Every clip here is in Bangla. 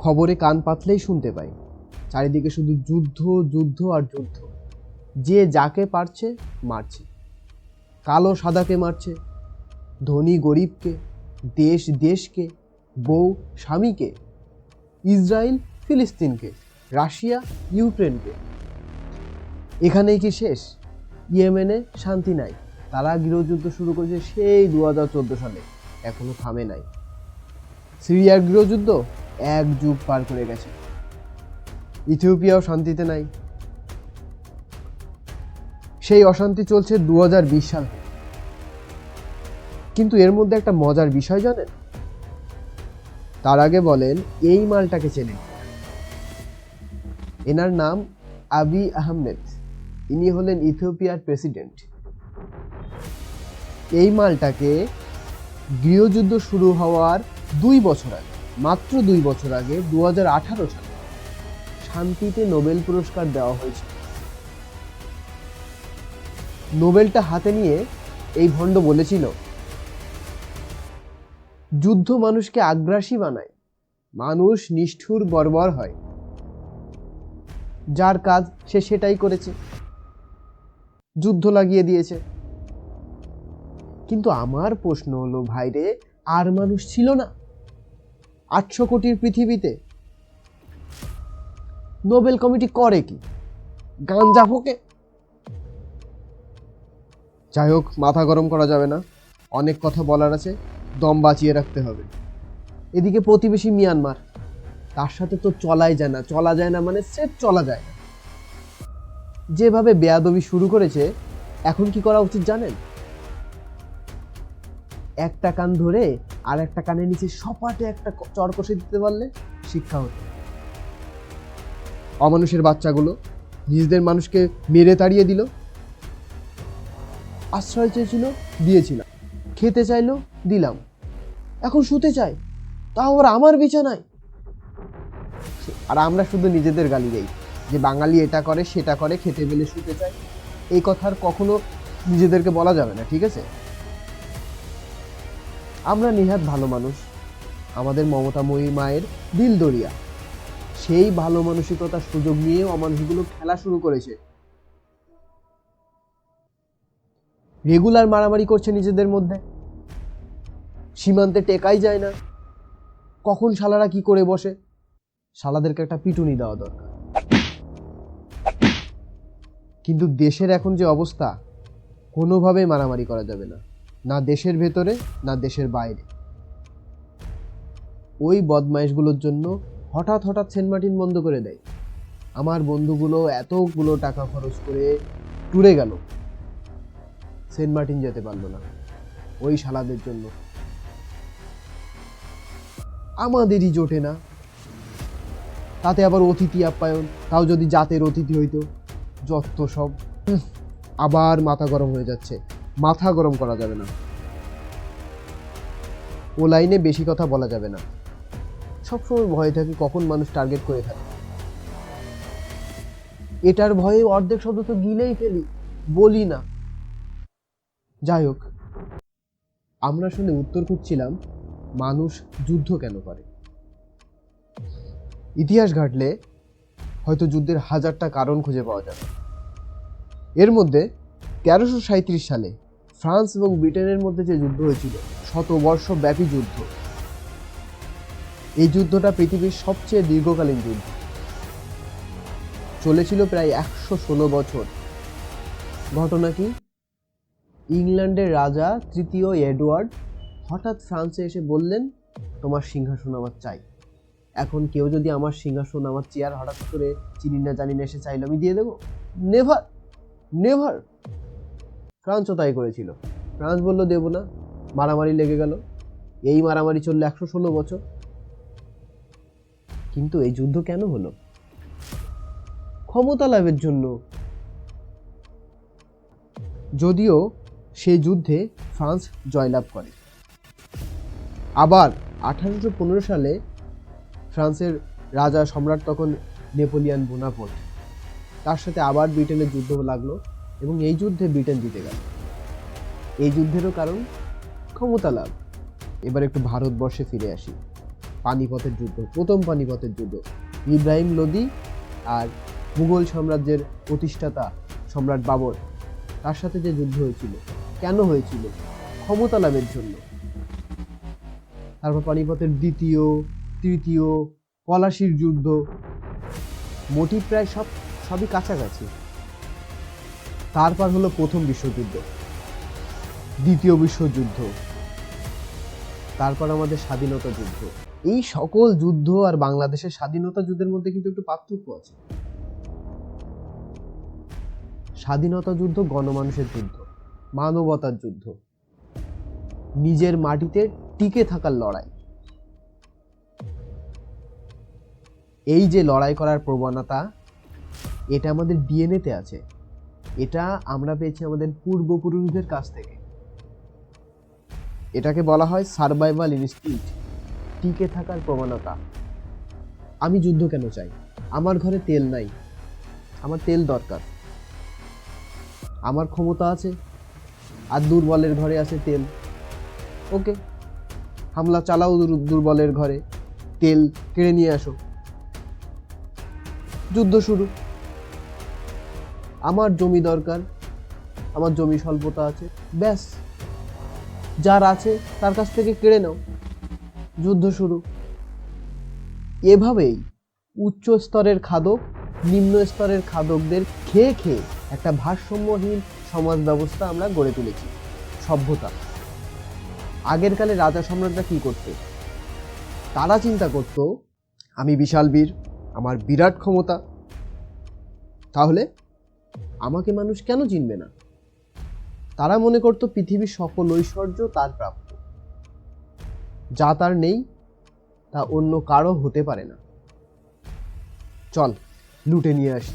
খবরে কান পাতলেই শুনতে পাই। চারিদিকে শুধু যুদ্ধ যুদ্ধ আর যুদ্ধ। যে যাকে পারছে, মারছে। কালো সাদাকে মারছে। ধনী গরিবকে, দেশ দেশকে, বউ স্বামীকে। ইসরায়েল, ফিলিস্তিনকে, রাশিয়া, ইউক্রেনকে। এখানেই কি শেষ? ইয়েমেনে শান্তি নাই। তারা গৃহযুদ্ধ শুরু করেছে সেই দু হাজার চোদ্দ সালে। এখনও থামে নাই। সিরিয়ার গৃহযুদ্ধ? এক যুগ পার করে গেছে। ইথিওপিয়াও শান্তিতে নাই। সেই অশান্তি চলছে দু সাল। কিন্তু এর মধ্যে একটা মজার বিষয় জানেন? তার আগে বলেন, এই মালটাকে চেনেন এনার নাম আবি আহমেদ। ইনি হলেন ইথিওপিয়ার প্রেসিডেন্ট। এই মালটাকে গৃহযুদ্ধ শুরু হওয়ার দুই বছর আগে। মাত্র দুই বছর আগে দু হাজার আঠারো সালে শান্তিতে নোবেল পুরস্কার দেওয়া হয়েছিল। নোবেলটা হাতে নিয়ে এই ভণ্ড বলেছিল, যুদ্ধ মানুষকে আগ্রাসী বানায়, মানুষ নিষ্ঠুর বর্বর হয়। যার কাজ সে সেটাই করেছে। যুদ্ধ লাগিয়ে দিয়েছে। কিন্তু আমার প্রশ্ন হলো, ভাইরে, আর মানুষ ছিল না। আটশো কোটির পৃথিবীতে। নোবেল কমিটি করে কি? গাঞ্জা ফোকে যাই হোক, মাথা গরম করা যাবে না। অনেক কথা বলার আছে, দম বাঁচিয়ে রাখতে হবে। এদিকে প্রতিবেশী মিয়ানমার, তার সাথে তো চলাই যায় না। চলা যায় না মানে সেট চলা যায় যেভাবে বেয়াদবি শুরু করেছে, এখন কি করা উচিত জানেন? একটা কান ধরে আর একটা কানের নিচে সপাটে একটা চড় কষে দিতে পারলে শিক্ষা হতো। অমানুষের বাচ্চাগুলো নিজেদের মানুষকে মেরে তাড়িয়ে দিল, আশ্রয় চেয়েছিল দিয়েছিলাম খেতে চাইলো, দিলাম। এখন শুতে চাই তাও আবার আমার বিছানায়। আর আমরা শুধু নিজেদের গালি দেই, যে বাঙালি এটা করে, সেটা করে, খেতে পেলে শুতে চায়। এই কথার কখনো নিজেদেরকে বলা যাবে না, ঠিক আছে? আমরা নিহাত ভালো মানুষ। আমাদের মমতাময়ী মায়ের দিল দরিয়া। সেই ভালো মানসিকতার সুযোগ নিয়ে অমানুষগুলো খেলা শুরু করেছে। রেগুলার মারামারি করছে নিজেদের মধ্যে। সীমান্তে টেকাই যায় না। কখন শালারা কি করে বসে? শালাদেরকে একটা পিটুনি দেওয়া দরকার। কিন্তু দেশের এখন যে অবস্থা, কোনোভাবেই মারামারি করা যাবে না। না দেশের ভেতরে, না দেশের বাইরে। ওই বদমাইশগুলোর জন্য হঠাৎ হঠাৎ সেন্ট মার্টিন বন্ধ করে দেয়। আমার বন্ধুগুলো এতগুলো টাকা খরচ করে ট্যুরে গেল। সেন্ট মার্টিন যেতে পারল না, ওই শালাদের জন্য। আমাদেরই জোটে না। তাতে আবার অতিথি আপ্যায়ন, তাও যদি জাতের অতিথি হইতো যত সব। আবার মাথা গরম হয়ে যাচ্ছে। মাথা গরম করা যাবে না। ও লাইনে বেশি কথা বলা যাবে না। সবসময় ভয়ে থাকে কখন মানুষ টার্গেট করে থাকে। এটার ভয়ে অর্ধেক শব্দ তো গিলেই ফেলি, বলি না। যাই হোক, আমরা শুনে উত্তর খুঁজছিলাম, মানুষ যুদ্ধ কেন করে? ইতিহাস ঘাটলে হয়তো যুদ্ধের হাজারটা কারণ খুঁজে পাওয়া যাবে। এর মধ্যে তেরোশো সাঁত্রিশ সালে ফ্রান্স এবং ব্রিটেনের মধ্যে যে যুদ্ধ হয়েছিল শতবর্ষ ব্যাপী যুদ্ধ। এই যুদ্ধটা পৃথিবীর সবচেয়ে দীর্ঘকালীন যুদ্ধ। চলেছিল প্রায় একশো ষোলো বছর। ঘটনা কি? ইংল্যান্ডের রাজা তৃতীয় এডওয়ার্ড হঠাৎ ফ্রান্সে এসে বললেন, তোমার সিংহাসন আমার চাই। এখন কেউ যদি আমার সিংহাসন, আমার চেয়ার হঠাৎ করে চিনি না জানি না, এসে চাইলে আমি দিয়ে দেবো। নেভার নেভার ফ্রান্সও তাই করেছিল। ফ্রান্স বলল, দেবো না। মারামারি লেগে গেল। এই মারামারি চলল একশো ষোলো বছর। কিন্তু এই যুদ্ধ কেন হলো? ক্ষমতা লাভের জন্য। যদিও সেই যুদ্ধে ফ্রান্স জয়লাভ করে। আবার আঠারোশো পনেরো সালে ফ্রান্সের রাজা সম্রাট তখন নেপোলিয়ান বোনাপোর্ট। তার সাথে আবার ব্রিটেনের যুদ্ধ লাগল। এবং এই যুদ্ধে ব্রিটেন জিতে গেল। এই যুদ্ধেরও কারণ ক্ষমতা লাভ। এবার একটু ভারতবর্ষে ফিরে আসি। পানিপথের যুদ্ধ, প্রথম পানিপথের যুদ্ধ। ইব্রাহিম লোদি আর মুঘল সাম্রাজ্যের প্রতিষ্ঠাতা সম্রাট বাবর, তার সাথে যে যুদ্ধ হয়েছিল, কেন হয়েছিল, ক্ষমতা লাভের জন্য। তারপর পানিপথের দ্বিতীয়, তৃতীয়, পলাশির যুদ্ধ, মোটিভ প্রায় সব, সবই কাছাকাছি। তারপর হলো প্রথম বিশ্বযুদ্ধ, দ্বিতীয় বিশ্বযুদ্ধ, তারপর আমাদের স্বাধীনতা যুদ্ধ। এই সকল যুদ্ধ আর বাংলাদেশের স্বাধীনতা যুদ্ধের মধ্যে কিন্তু একটু পার্থক্য আছে। স্বাধীনতা যুদ্ধ গণমানুষের যুদ্ধ, মানবতার যুদ্ধ, নিজের মাটিতে টিকে থাকার লড়াই। এই যে লড়াই করার প্রবণতা, এটা আমাদের ডিএনএতে আছে। এটা আমরা পেয়েছি আমাদের পূর্বপুরুষদের কাছ থেকে। এটাকে বলা হয় সার্ভাইভাল ইনস্টিংক্ট টিকে থাকার প্রবণতা। আমি যুদ্ধ কেন চাই? আমার ঘরে তেল নাই। আমার তেল দরকার। আমার ক্ষমতা আছে। আর দুর্বলের ঘরে আছে তেল। ওকে হামলা চালাও দুর্বলের ঘরে। তেল কেড়ে নিয়ে আসো। যুদ্ধ শুরু। আমার জমি দরকার, আমার জমি স্বল্পতা আছে, ব্যাস। যার আছে, তার কাছ থেকে কেড়ে নাও। যুদ্ধ শুরু। এভাবেই উচ্চ স্তরের খাদক, নিম্ন স্তরের খাদকদের খেয়ে খেয়ে একটা ভারসাম্যহীন সমাজ ব্যবস্থা আমরা গড়ে তুলেছি, সভ্যতা। আগের কালে রাজা সম্রাটরা কি করত তারা চিন্তা করত, আমি বিশাল বীর, আমার বিরাট ক্ষমতা। তাহলে আমাকে মানুষ কেন চিনবে না? তারা মনে করত পৃথিবীর সকল ঐশ্বর্য তার প্রাপ্য। যা তার নেই, তা অন্য কারও হতে পারে না। চল, লুটে নিয়ে আসি।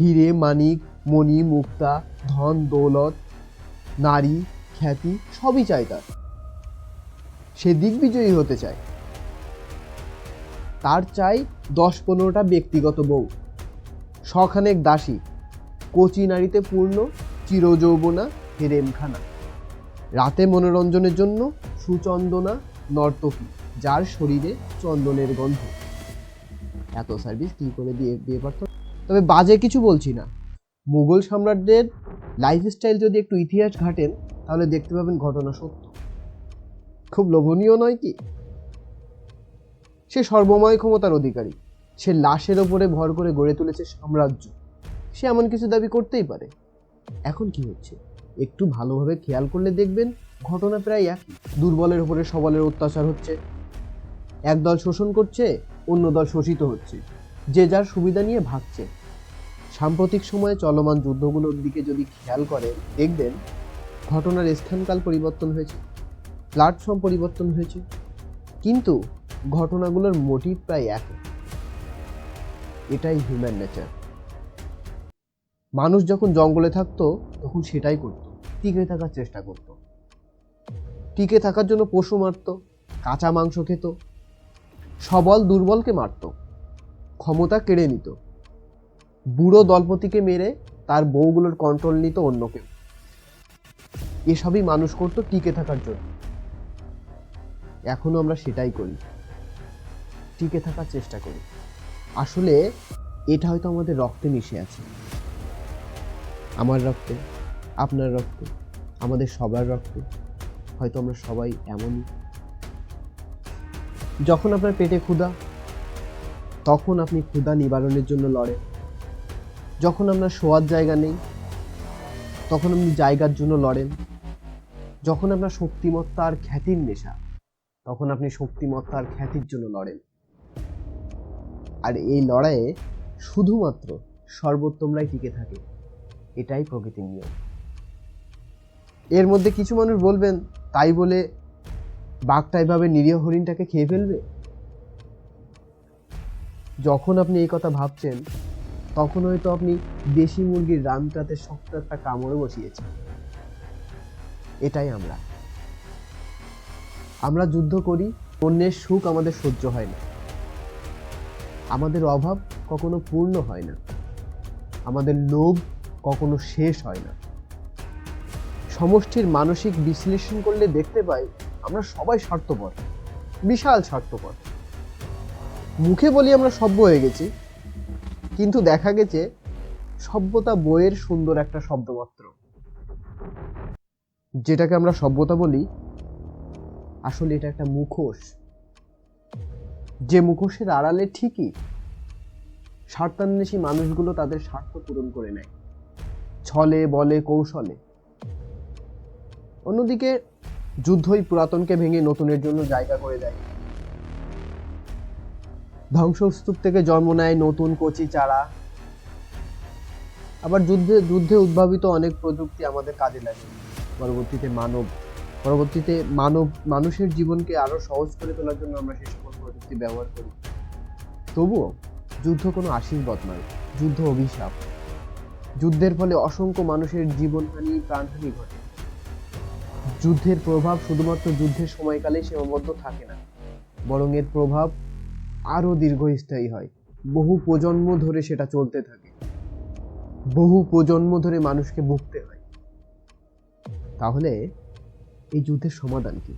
হিরে, মানিক, মণি, মুক্তা, ধন, দৌলত, নারী, খ্যাতি, সবই চাই তার। সে দিগ্বিজয়ী হতে চায়। তার চাই দশ পনেরোটা ব্যক্তিগত বউ। শখানেক দাসী। কচি নারীতে পূর্ণ, চিরযৌবনা হেরেমখানা। রাতে মনোরঞ্জনের জন্য সুচন্দনা নর্তকী, যার শরীরে চন্দনের গন্ধ। এত সার্ভিস কি করে দিয়ে বিয়ে পারত তবে বাজে কিছু বলছি না। মুঘল সম্রাটদের লাইফস্টাইল যদি একটু ইতিহাস ঘাটেন, তাহলে দেখতে পাবেন ঘটনা সত্য। খুব লোভনীয় নয় কি? সে সর্বময় ক্ষমতার অধিকারী। সে লাশের ওপরে ভর করে গড়ে তুলেছে সাম্রাজ্য। সে এমন কিছু দাবি করতেই পারে। এখন কি হচ্ছে? একটু ভালোভাবে খেয়াল করলে দেখবেন ঘটনা প্রায় এক দুর্বলের উপরে সবলের অত্যাচার হচ্ছে। একদল শোষণ করছে, অন্য দল শোষিত হচ্ছে। যে যার সুবিধা নিয়ে ভাগছে। সাম্প্রতিক সময়ে চলমান যুদ্ধগুলোর দিকে যদি খেয়াল করেন দেখবেন ঘটনার স্থানকাল পরিবর্তন হয়েছে প্ল্যাটফর্ম পরিবর্তন হয়েছে। কিন্তু ঘটনাগুলোর মোটিভ প্রায় একই। এটাই হিউম্যান নেচার মানুষ যখন জঙ্গলে থাকতো, তখন সেটাই করত। টিকে থাকার চেষ্টা করত। টিকে থাকার জন্য পশু মারত, কাঁচা মাংস খেত, সবল দুর্বলকে মারত, ক্ষমতা কেড়ে নিত। বুড়ো দলপতিকে মেরে তার বউগুলোর কন্ট্রোল নিত অন্য কেউ। এসবই মানুষ করত টিকে থাকার জন্য। এখনও আমরা সেটাই করি। টিকে থাকার চেষ্টা করি। আসলে এটা হয়তো আমাদের রক্তে মিশে আছে। আমার রক্তে, আপনার রক্তে, আমাদের সবার রক্তে। হয়তো আমরা সবাই এমনই। যখন আপনার পেটে ক্ষুধা, তখন আপনি ক্ষুধা নিবারণের জন্য লড়েন। যখন আপনার শোয়ার জায়গা নেই, তখন আপনি জায়গার জন্য লড়েন। যখন আপনার শক্তিমত্তা আর খ্যাতির নেশা, তখন আপনি শক্তিমত্তা আর খ্যাতির জন্য লড়েন। আর এই লড়াইয়ে শুধুমাত্র সর্বোত্তমরাই টিকে থাকে, এটাই প্রকৃতির নিয়ম। এর মধ্যে কিছু মানুষ বলবেন, তাই বলে বাঘটা এভাবে নিরীহ হরিণটাকে খেয়ে ফেলবে? যখন আপনি এই কথা ভাবছেন, তখন হয়তো আপনি দেশি মুরগির রানটাতে শক্ত একটা কামড়ে বসিয়েছেন। এটাই আমরা। আমরা যুদ্ধ করি, অন্যের সুখ আমাদের সহ্য হয় না। আমাদের অভাব কখনো পূর্ণ হয় না। আমাদের লোভ কখনো শেষ হয় না। সমষ্টির মানসিক বিশ্লেষণ করলে দেখতে পাই আমরা সবাই স্বার্থপর, বিশাল স্বার্থপর। মুখে বলি আমরা সভ্য হয়ে গেছি, কিন্তু দেখা গেছে সভ্যতা বইয়ের সুন্দর একটা শব্দমাত্র। যেটাকে আমরা সভ্যতা বলি, আসলে এটা একটা মুখোশ। যে মুখোশের আড়ালে ঠিকই স্বার্থান্বেষী মানুষগুলো তাদের স্বার্থ পূরণ করে নেয়। ছলে, বলে, কৌশলে। অন্যদিকে যুদ্ধই পুরাতনকে ভেঙে নতুনের জন্য জায়গা করে দেয়। ধ্বংসস্তূপ থেকে জন্ম নেয় নতুন কচি চারা। আবার যুদ্ধে যুদ্ধে উদ্ভাবিত অনেক প্রযুক্তি আমাদের কাজে লাগে। পরবর্তীতে মানব পরবর্তীতে মানব, মানুষের জীবনকে আরও সহজ করে তোলার জন্য আমরা সেই সকল ব্যবহার করি। তবুও যুদ্ধ কোনো আশীর্বাদ নয়, যুদ্ধ অভিশাপ। যুদ্ধের ফলে অসংখ্য মানুষের জীবনহানি, প্রাণহানি ঘটে। যুদ্ধের প্রভাব শুধুমাত্র যুদ্ধের সময়কালে সীমাবদ্ধ থাকে না, বরং এর প্রভাব আরও দীর্ঘস্থায়ী হয়। বহু প্রজন্ম ধরে সেটা চলতে থাকে। বহু প্রজন্ম ধরে মানুষকে ভুগতে হয়। তাহলে এই যুদ্ধের সমাধান কি?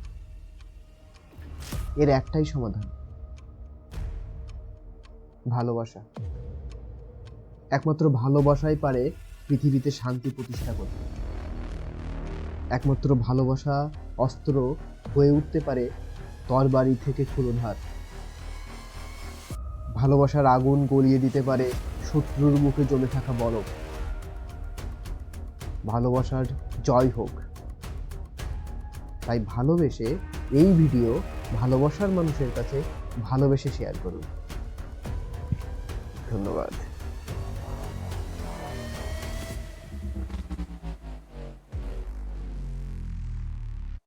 এর একটাই সমাধান। ভালোবাসা। একমাত্র ভালোবাসাই পারে পৃথিবীতে শান্তি প্রতিষ্ঠা করতে। একমাত্র ভালোবাসা অস্ত্র হয়ে উঠতে পারে তরবারি থেকে ক্ষুরধার ভালোবাসার আগুন গলিয়ে দিতে পারে শত্রুর মুখে জমে থাকা বরফ ভালোবাসার জয় হোক। তাই ভালোবেসে এই ভিডিও ভালোবাসার মানুষের কাছে ভালোবেসে শেয়ার করুন। ধন্যবাদ